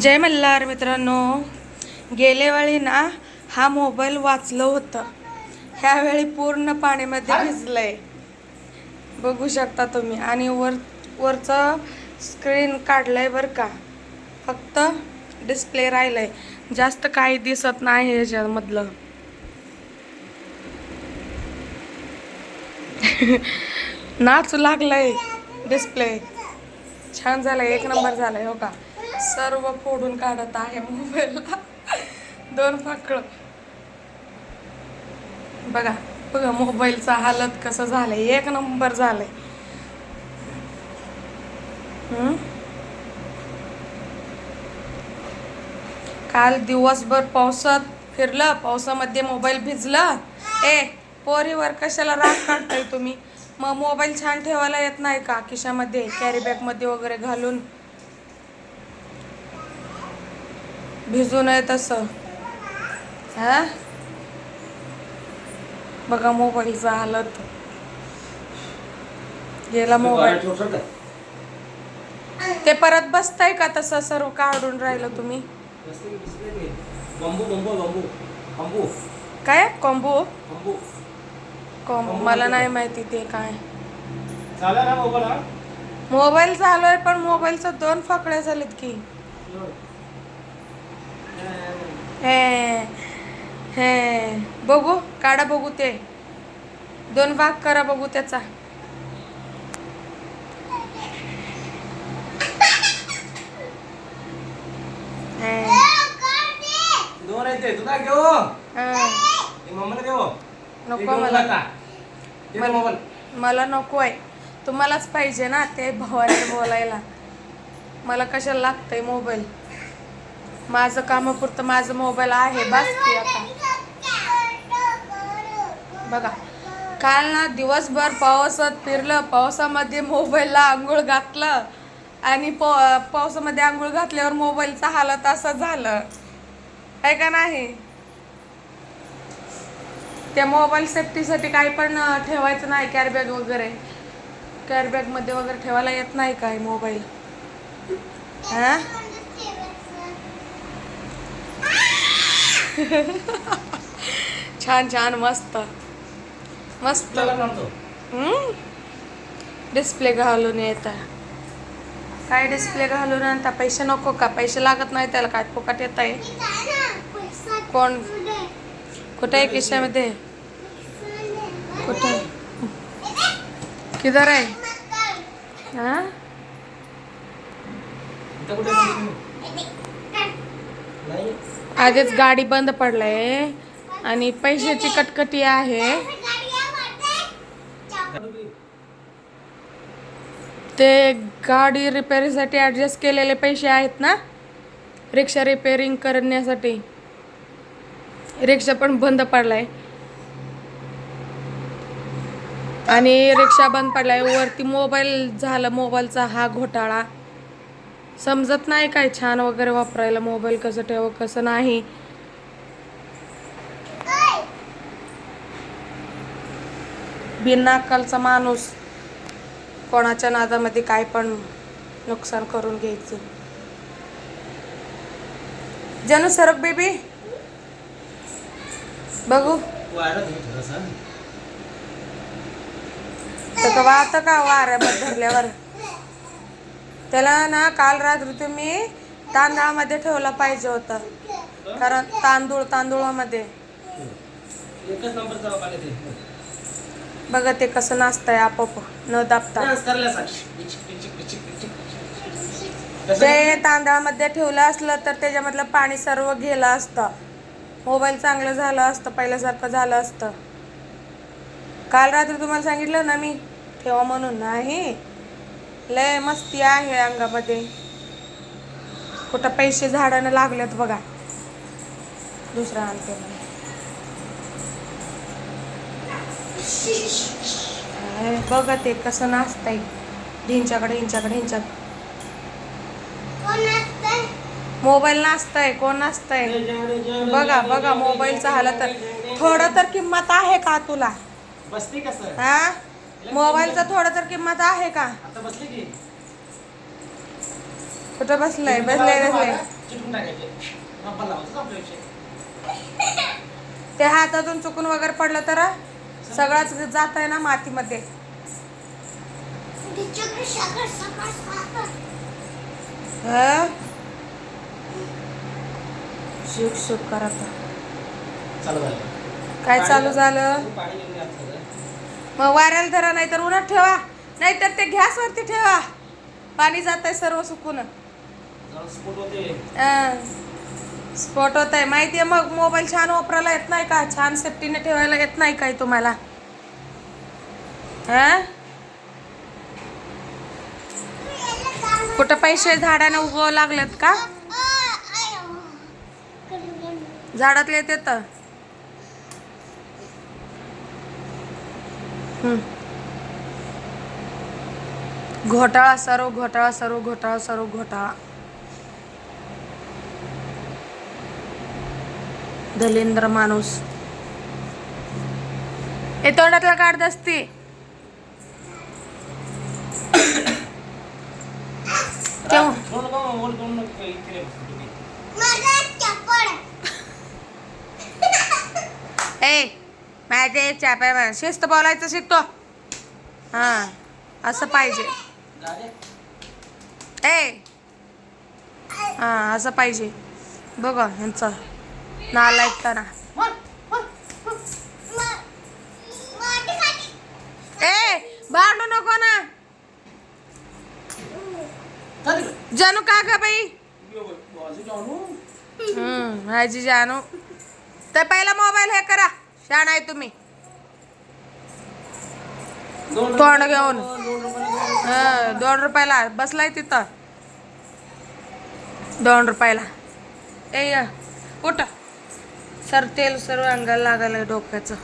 जय मल्हार मित्रांनो. गेल्या वेळी ना हा मोबाईल वाचलं होतं. ह्यावेळी पूर्ण पाण्यामध्ये भिजलंय. बघू शकता तुम्ही. आणि वर वरचं स्क्रीन काढलंय बरं का. फक्त डिस्प्ले राहिलंय. जास्त काही दिसत नाही ह्याच्यामधलं. नाचू लागलंय डिस्प्ले छान झालंय. एक नंबर झालाय हो का? सर्व फोडून काढत आहे मोबाईलला. दोन फाकड बघा बघा मोबाईलचा हालत कसं झालंय. एक नंबर झालंय. काल दिवसभर पावसात फिरलं पावसामध्ये मोबाईल भिजला. ए पोरीवर कशाला राग काढताय तुम्ही? मग मोबाईल छान ठेवायला येत नाही का? खिशामध्ये कॅरी बॅगमध्ये वगैरे घालून. भिजू नये तसं. हा? बघा मोबाईलचा हालत. गेला मोबाईल. ते परत बसताय का तसं सर्व काढून राहिलं तुम्ही? काय? कॉम्बो कॉम्बो मला नाही माहिती ते काय. मोबाईल चालू पण मोबाईलचं दोन फाकड्या झालेत की. हे हे बघू काढा बघू ते. दोन भाग करा बघू त्याचा. दोन आहेत ते तुला घेऊ? मम्मीला देऊ? नको मला. मला- मोबाईल मला नको आहे. तुम्हालाच पाहिजे ना ते भावाने बोलायला. मला कशाला लागतंय मोबाईल? माझं कामापुरतं माझं मोबाईल आहे बस की आता. बघा काल ना दिवसभर पावसात फिरलं पावसामध्ये मोबाईलला आंघोळ घातलं आणि पाव पावसामध्ये आंघोळ घातल्यावर मोबाईलचा हालत असं झालं. आहे का नाही? त्या मोबाईल सेफ्टीसाठी काही पण ठेवायचं नाही कॅरबॅग वगैरे. कॅरबॅगमध्ये वगैरे ठेवायला येत नाही काय मोबाईल हां छान छान मस्त. मस्त. डिस्प्ले घालून येत काय डिस्प्ले घालून आणता पैसे नको का? पैसे लागत नाही त्याला काय फुकट येत आहे? कोण? कुठे आहे खिशामध्ये? कुठे? किधर आहे? हा? नाही. आधीच गाडी बंद पडलाय आणि पैशाची कटकटी आहे. ते गाडी रिपेअरिंगसाठी ॲडजस्ट केलेले पैसे आहेत ना? रिक्षा रिपेअरिंग करण्यासाठी. रिक्षा पण बंद पडलाय. आणि रिक्षा बंद पडलाय. वरती मोबाईल झाला मोबाईलचा हा घोटाळा. समजत नाही काय छान वगैरे वापरायला मोबाईल कसं ठेव कसं नाही. बिनाकलचा माणूस कोणाच्या नादामध्ये काय पण नुकसान करून घ्यायचं. जणू सरक बेबी बघू. वारा दे थोडासा. का वाऱ्यामध्ये धरल्यावर? त्याला ना काल रात्री तुम्ही तांदळामध्ये ठेवला पाहिजे होता. कारण तांदूळ तांदूळामध्ये. बघा ते कसं नाचतंय आपोआप न दाबता? ते तांदळामध्ये ठेवलं असलं तर त्याच्यामधलं पाणी सर्व गेलं असतं. मोबाईल चांगलं झालं असतं पहिल्यासारखं झालं असतं. काल रात्री तुम्हाला सांगितलं ना मी ठेवा म्हणून. नाही. लय मस्ती आहे अंगामध्ये. कुठं पैसे झाडानं लागलेत बघा. दुसरा आणते बघा ते कसं नाचतंय. ढिंच्याकडे हिंच्याकडे हिंच्याकडे मोबाईल नाचतंय कोण नाचतंय? बघा बघा मोबाईलचा हालत. तर थोडं तर किंमत आहे का तुला? बसते कसं हा? मोबाईलचा थोडं तर किंमत आहे का? आता बसली की. कुठं बसलंय? बसलंय बसलंय. ते हातातून चुकून वगैरे पडलं तर सगळंच जात आहे ना मातीमध्ये. हं? शुक शुक करत झालं. काय चालू झालं पाणी घेऊन घातलं का? मग वाऱ्याला धरा नाहीतर उन्हात ठेवा. नाहीतर ते गॅस वरती ठेवा. पाणी जात आहे सर्व सुकून. स्फोट स्पॉट होत. आहे माहिती आहे मग मोबाईल छान वापरायला येत नाही का? छान सेफ्टीने ठेवायला येत नाही काय तुम्हाला? हा कुठं पैसे झाडाने उगव लागलेत का? झाडातले येते घोटाळा सर्व घोटाळा सर्व घोटाळा सर्व घोटाळा. दलिंद्र माणूस. हे तोंडातला काढत असते. ए माझे चाप्या शिस्त बोलायचं शिकतो. हा असं पाहिजे. ए! हा असं पाहिजे. बघा ह्यांचं. नाला ऐकताना. ए भांडू नको ना. जानू का ग बाई? हम्म माझी जानू. तर पहिला मोबाईल हे करा. शाण आहे तुम्ही. तोंड घेऊन. दोन रुपये- हं, दोन रुपयाला. बसलाय तिथं. दोन रुपयाला. ए उठ. सर तेल सर्व अंगाला लागायला डोक्याचं.